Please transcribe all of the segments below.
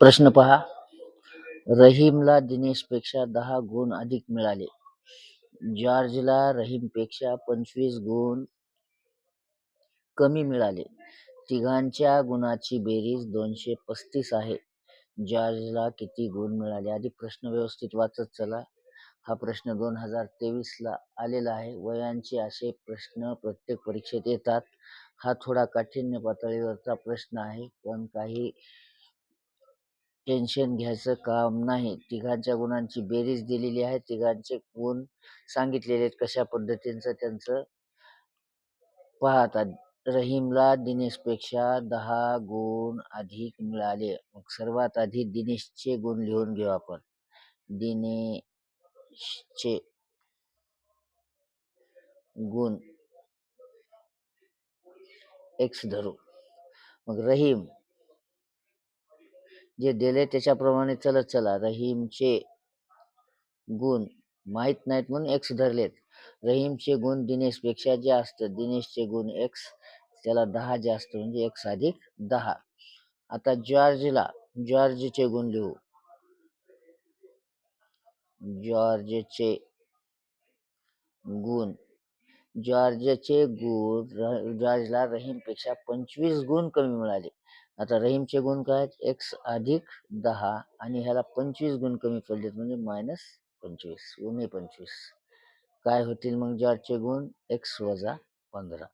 प्रश्न पहा. रहीमला दिनेशपेक्षा दहा गुण अधिक मिळाले. जॉर्जला रहीमपेक्षा पंचवीस गुण कमी मिळाले. तिघांच्या गुणाची बेरीज दोनशे पस्तीस आहे. जॉर्जला किती गुण मिळाले? आधी प्रश्न व्यवस्थित वाचत चला. हा प्रश्न दोन हजार तेवीसला आलेला आहे. वयांचे असे प्रश्न प्रत्येक परीक्षेत येतात. हा थोडा काठिण्य पातळीवरचा प्रश्न आहे. पण काही टेन्शन घ्यायचं काम नाही. तिघांच्या गुणांची बेरीज दिलेली आहे. तिघांचे गुण सांगितलेले आहेत. कशा पद्धतीचं त्यांचं? पाहतात रहीमला दिनेशपेक्षा दहा गुण अधिक मिळाले. मग सर्वात आधी दिनेशचे गुण लिहून घेऊ आपण. दिनेशचे गुण. एक्स धरू. मग रहीम जे दिले त्याच्याप्रमाणे चलत चला. रहीमचे गुण माहीत नाहीत म्हणून एक्स धरलेत. रहीमचे गुण दिनेशपेक्षा जास्त. दिनेशचे गुण एक्स त्याला दहा जास्त म्हणजे एक्स अधिक दहा. आता जॉर्जला जॉर्जचे गुण लिहू. जॉर्जचे गुण जॉर्जचे गुण जॉर्जला रहीमपेक्षा पंचवीस गुण कमी मिळाले. आता रहीमचे गुण काय एक्स अधिक दहा आणि ह्याला पंचवीस गुण कमी पडलेत म्हणजे मायनस पंचवीस उणे पंचवीस. काय होतील मग जॉर्जचे गुण? एक्स वजा पंधरा.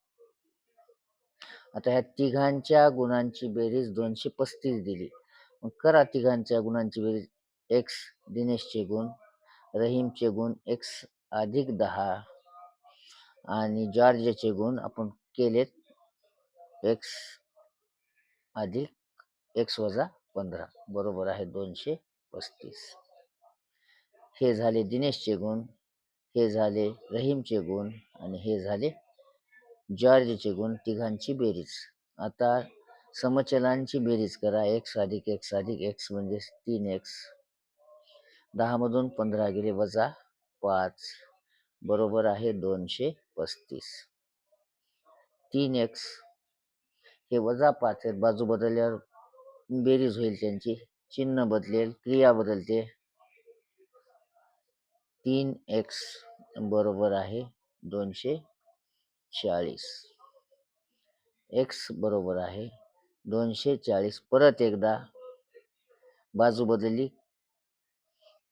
आता ह्या तिघांच्या गुणांची बेरीज दोनशे पस्तीस दिली. मग करा तिघांच्या गुणांची बेरीज. एक्स दिनेशचे गुण रहीमचे गुण एक्स अधिक दहा आणि जॉर्जचे गुण आपण केलेत. एक्स अधिक एक्स वजा पंधरा. बरोबर आहे दोनशे पस्तीस. हे झाले दिनेशचे गुण हे झाले रहीमचे गुण आणि हे झाले जॉर्जचे गुण. तिघांची बेरीज. आता समचलांची बेरीज करा. एक्स अधिक एक्स अधिक एक्स म्हणजे तीन एक्स दहामधून पंधरा गेले वजा पाच. बरोबर आहे दोनशे पस्तीस. तीन एक्स हे वजा पाच आहेत. बाजू बदलल्यावर बेरीज होईल त्यांची. चिन्ह बदलेल. क्रिया बदलते. तीन एक्स बरोबर आहे दोनशे चाळीस. एक्स बरोबर आहे दोनशे चाळीस. परत एकदा बाजू बदलली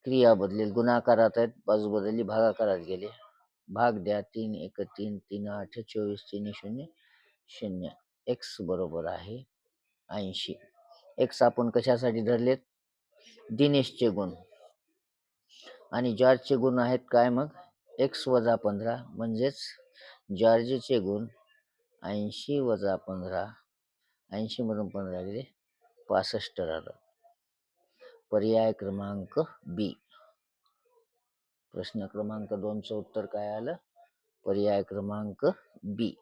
क्रिया बदलेल. गुणाकारात आहेत. बाजू बदलली भागाकारात गेले. भाग द्या. तीन एक तीन तीन आठ चोवीस तीन शून्य शून्य. एक्स बरोबर आहे ऐंशी. एक्स आपण कशासाठी धरलेत? दिनेशचे गुण. आणि जॉर्जचे गुण आहेत काय मग? एक्स वजा पंधरा म्हणजेच जॉर्जचे गुण ऐंशी वजा पंधरा. ऐंशीमधून पंधरा गेले पासष्ट राहतात. पर्याय क्रमांक बी प्रश्न क्रमांक दोनचं उत्तर काय आलं? पर्याय क्रमांक बी